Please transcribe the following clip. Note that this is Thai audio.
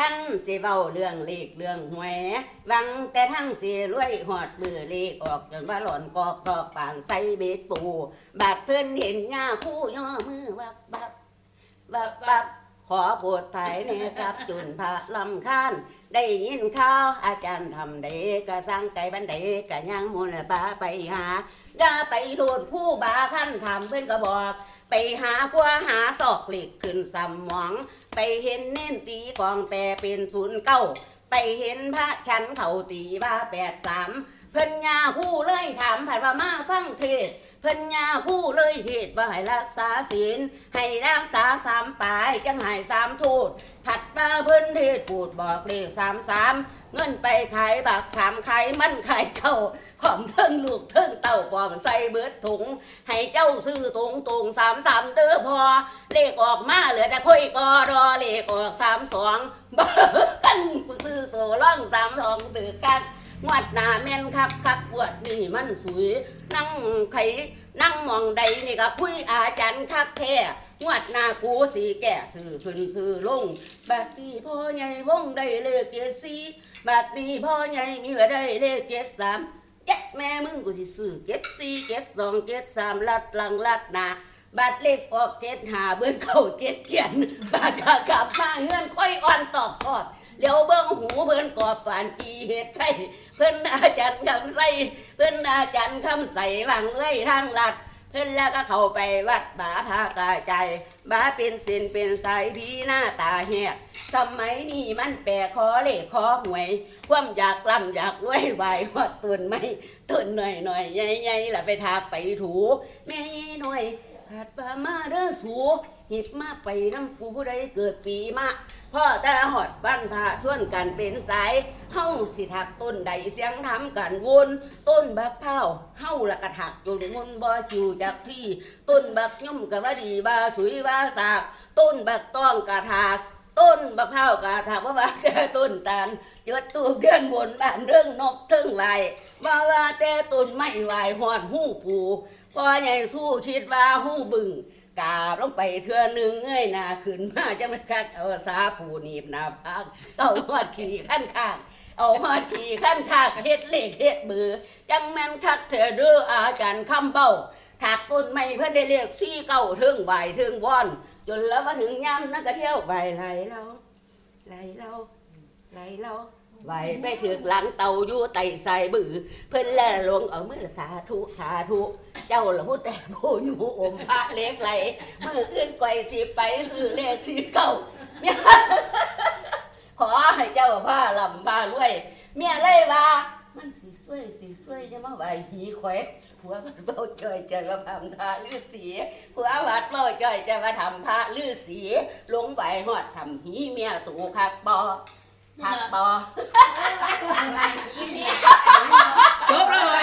ท่านสิเว้าเรื่องเลขเรื่องหวยหวังแต่ทั้งสิรวยหอดมือเลขออกจนว่าหล่อนกอกตอกปานใส่เบ็ดปู บาดเพื่อนเห็นหน้าคู่ย่อมือวับบับวับบับขอโปรดไถ่เนครับจุนพระลำคาญได้ยินข่าวอาจารย์ทำเด็กก็สร้างไก่บันเด็กก็ยังมูลปาไปหาอย่าไปโดนผู้บาขั้นทำเพื่อนก็บอก ไปหาพัวหาศอกเหล็กขึ้นสมอง ไปเห็นเน้นตีกองแปรเป็นศูนย์เก้าไปเห็นพระชันเขาตีว่าแปดสามเพิ่นยาคู่เลยถามผัดว่ามาฟังเทศ เพิ่นยาคู่เลยเทศว่าให้รักษาศีลให้รักษาสามปายจังหายสามทูดผัดตา เพิ่นเทศปูดบอกเลขสามสามเงินไปขายบักขามขายมันขายเข้าหอมเทิงลูกเทิงเต่าปอมใส่เบิดถุง ให้เจ้าซื้อตรงตรงสามสามเด้อพอ เลขออกมาเหลือแต่คุยกอรอเลขออกสามสองบ้ากันกูซื้อตัวร่องสามสองตือกันงวดหน้าแม่นคักคักปวดนี่มันสวยนั่งไขนั่งมองใดนี่ก็คุยอาจารย์คักแท้ งวดหน้ากูสีแก่ซื้อขึ้นซื้อลงบัดนี้พ่อใหญ่วงได้เลขเจ็ดสี่บัดนี้พ่อใหญ่มีว่าได้เลขเจ็ดสามเจ็ดแม่มึงกูสิซื้อเจ็ดสี่เจ็ดสองเจ็ดสามลัดหลังลัดหนาบาดเล็กออกเจ็ดหาเบิ้งเข้าเจ็ดเกียนบาดขากลับมาเงื่อนค่อยอ่อนตอบสอดเลี้ยวเบิ้งหูเบิ้นกอบปานกีเห็ดไข่เพิ่นอาจารย์คำใส่เพิ่นอาจารย์คำใส่วางเลยทางลัด เพิ่นแล้วก็เข้าไปวัดบาพากาใจ บาเป็นสินเป็นสายพีหน้าตาแหกสมัยนี้มันแปรคอเลขคอหวย ความอยากล่ำอยากรวยไหวหอดตุนไม่ตุนหน่อยหน่อยใหญ่ใหญ่ละไปทาไปถูแม่ใหญ่หน่อยขาดปลามาเด้อสูหิบมาไปน้ำกูผู้ใดเกิดปีมา พ่อแต่หอดบ้านพาส่วนกันเป็นสายเฮาสิถักต้นใดเสียงทำกันวนต้นบักเท้าเฮาละกระถักจนมุนบ่จิวจากที่ ต้นบักย่อมกะว่าดีว่าสุยว่าสาก ต้นบักต้องกระถาก ต้นบักเผากะถากว่าว่าแต่ต้นตาลเจิดตูเกินบนบ้านเรื่องนกเทิงลายว่าว่าแต่ต้นไม้ไหวหอนหูปูพอใหญ่สู้คิดว่าหูบึง กาบลงไปเทื่อหนึงเงยนาขึ้นมาจะมันคักเอาสาปูหนีบหนาผากเอาหอดขี่ขั้นข้างเอาหอดขี่ขั้นข้างเฮ็ดเลขเฮ็ดเบือจังแม่นคักเถอเด้ออาจารย์คำเบ้าถากต้นไม้เพื่อนได้เรียกซี่เก้าเทิงใบเทิงวอน จนแล้วมาถึงย่ำนั่นก็เที่ยวใบไหลเราไหลเราไหลเรา ไหวไปถึงหลังเตาอยู่ไต่ใส่บือ เพิ่นแล่ลงเอามือสาธุสาธุ เจ้าละผู้แต่ผู้อยู่อมพระเล็กไหลมืออื่นไกวสิไปซื้อเลขสีเก้าเมียขอให้เจ้าผ้าลำผ้ารวย เมียเลยว่า มันสีสวยสีสวยจะมาไหวหีแขวผัวมันเบาจ่อยจะมาทำท่าลือสีผัววัดเบาจ่อยจะมาทำท่าลือสีลงไปหอดทำหีเมียตูคักบอ hạt bò. Chốt đó rồi.